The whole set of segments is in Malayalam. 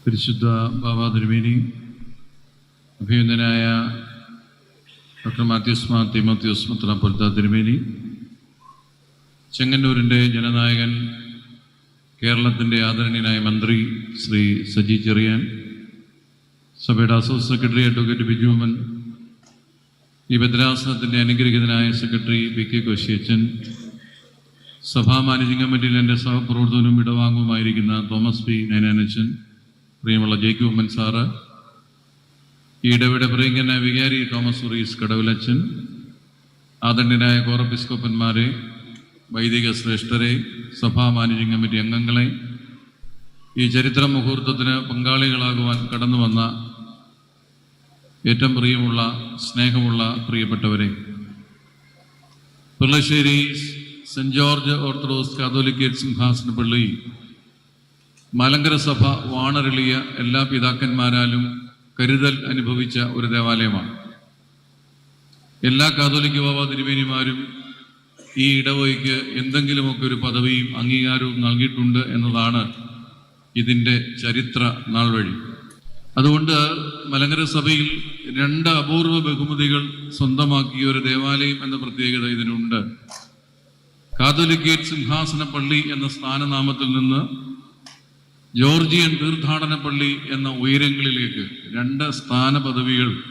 പരിശുദ്ധ ബാബാ തിരുമേനി അഭിനന്ദനായ ഡോക്ടർ മാത്യൂസ് മാ തിമോത്യൂസ് പൊരുത്ത തിരുമേനി ചെങ്ങന്നൂരിന്റെ ജനനായകൻ കേരളത്തിന്റെ ആദരണീയനായ മന്ത്രി ശ്രീ സജി ചെറിയാൻ സഭയുടെ അസോസ് സെക്രട്ടറി അഡ്വക്കേറ്റ് ബിജുമൻ ഈ ഭദ്രാസനത്തിന്റെ അനുഗ്രഹീതനായ സെക്രട്ടറി പി കെ കോശിയച്ചൻ സഭാ മാനേജിംഗ് കമ്മിറ്റിയിൽ എന്റെ സഹപ്രവർത്തകനും ഇടവാങ്ങുമായിരിക്കുന്ന തോമസ് പി നയനാനച്ചൻ പ്രിയമുള്ള ജേക്കു ഉമ്മൻ സാറ് ഈ ഇടവിടെ പ്രിയങ്കന വികാരി തോമസ് ഉറീസ് കടവിലച്ചൻ ആദണ്ഡനായ കോറപ്പിസ്കോപ്പന്മാരെ വൈദിക ശ്രേഷ്ഠരെ സഭാ മാനേജിംഗ് കമ്മിറ്റി അംഗങ്ങളെ ഈ ചരിത്ര മുഹൂർത്തത്തിന് പങ്കാളികളാകുവാൻ കടന്നു വന്ന ഏറ്റവും പ്രിയമുള്ള സ്നേഹമുള്ള പ്രിയപ്പെട്ടവരെ. Pillassery saint George orthodox catholicate സിംഹാസന പള്ളി മലങ്കര സഭ വാണരളിയ എല്ലാ പിതാക്കന്മാരാലും കരുതൽ അനുഭവിച്ച ഒരു ദേവാലയമാണ്. എല്ലാ കാതോലിക്ക ബാബ തിരുമേനിമാരും ഈ ഇടവയ്ക്ക് എന്തെങ്കിലുമൊക്കെ ഒരു പദവിയും അംഗീകാരവും നൽകിയിട്ടുണ്ട് എന്നതാണ് ഇതിന്റെ ചരിത്ര നാൾ വഴി. അതുകൊണ്ട് മലങ്കര സഭയിൽ രണ്ട് അപൂർവ ബഹുമതികൾ സ്വന്തമാക്കിയ ഒരു ദേവാലയം എന്ന പ്രത്യേകത ഇതിനുണ്ട്. കാതോലിക്കേറ്റ് സിംഹാസന പള്ളി എന്ന സ്ഥാനനാമത്തിൽ നിന്ന് ജോർജിയൻ തീർത്ഥാടന പള്ളി എന്ന ഉയരങ്ങളിലേക്ക് രണ്ട് സ്ഥാന പദവികൾ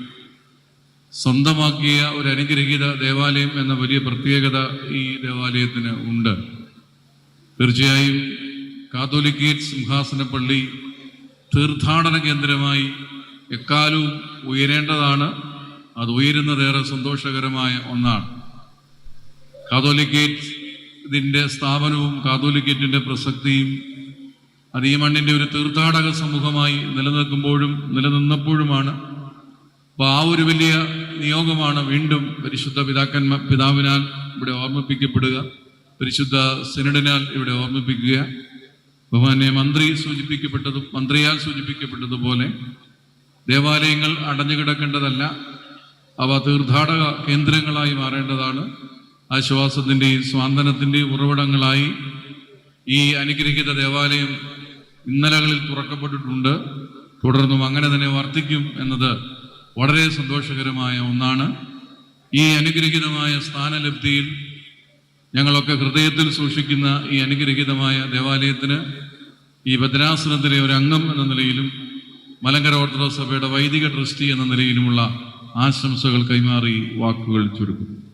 സ്വന്തമാക്കിയ ഒരു അനുഗ്രഹീത ദേവാലയം എന്ന വലിയ പ്രത്യേകത ഈ ദേവാലയത്തിന് ഉണ്ട്. തീർച്ചയായും കാതോലിക്കേറ്റ് സിംഹാസന പള്ളി തീർത്ഥാടന കേന്ദ്രമായി എക്കാലവും ഉയരേണ്ടതാണ്. അത് ഉയരുന്നതേറെ സന്തോഷകരമായ ഒന്നാണ്. കാതോലിക്കേറ്റ് ഇതിന്റെ സ്ഥാപനവും കാതോലിക്കേറ്റിന്റെ പ്രസക്തിയും അത് ഈ മണ്ണിന്റെ ഒരു തീർത്ഥാടക സമൂഹമായി നിലനിൽക്കുമ്പോഴും നിലനിന്നപ്പോഴുമാണ്. അപ്പോൾ ആ ഒരു വലിയ നിയോഗമാണ് വീണ്ടും പരിശുദ്ധ പിതാക്കന്മാർ പിതാവിനാൽ ഇവിടെ ഓർമ്മിപ്പിക്കപ്പെടുക. പരിശുദ്ധ സെനഡിനാൽ ഇവിടെ ഓർമ്മിപ്പിക്കുക. ബഹുമാന്യ മന്ത്രി സൂചിപ്പിക്കപ്പെട്ടതും മന്ത്രിയാൽ സൂചിപ്പിക്കപ്പെട്ടതുപോലെ ദേവാലയങ്ങൾ അടഞ്ഞു കിടക്കേണ്ടതല്ല. അവ തീർത്ഥാടക കേന്ദ്രങ്ങളായി മാറേണ്ടതാണ്. ആശ്വാസത്തിന്റെയും സ്വാന്തനത്തിന്റെയും ഉറവിടങ്ങളായി ഈ അനുഗ്രഹിത ദേവാലയം ഇന്നലകളിൽ തുറക്കപ്പെട്ടിട്ടുണ്ട്. തുടർന്നും അങ്ങനെ തന്നെ വർദ്ധിക്കും എന്നത് വളരെ സന്തോഷകരമായ ഒന്നാണ്. ഈ അനുഗ്രഹീതമായ സ്ഥാനലബ്ധിയിൽ ഞങ്ങളൊക്കെ ഹൃദയത്തിൽ സൂക്ഷിക്കുന്ന ഈ അനുഗ്രഹീതമായ ദേവാലയത്തിന് ഈ ഭദ്രാസനത്തിലെ ഒരു അംഗം എന്ന നിലയിലും മലങ്കര ഓർത്തഡോക്സ് സഭയുടെ വൈദിക ട്രസ്റ്റി എന്ന നിലയിലുമുള്ള ആശംസകൾ കൈമാറി വാക്കുകൾ ചുരുക്കും.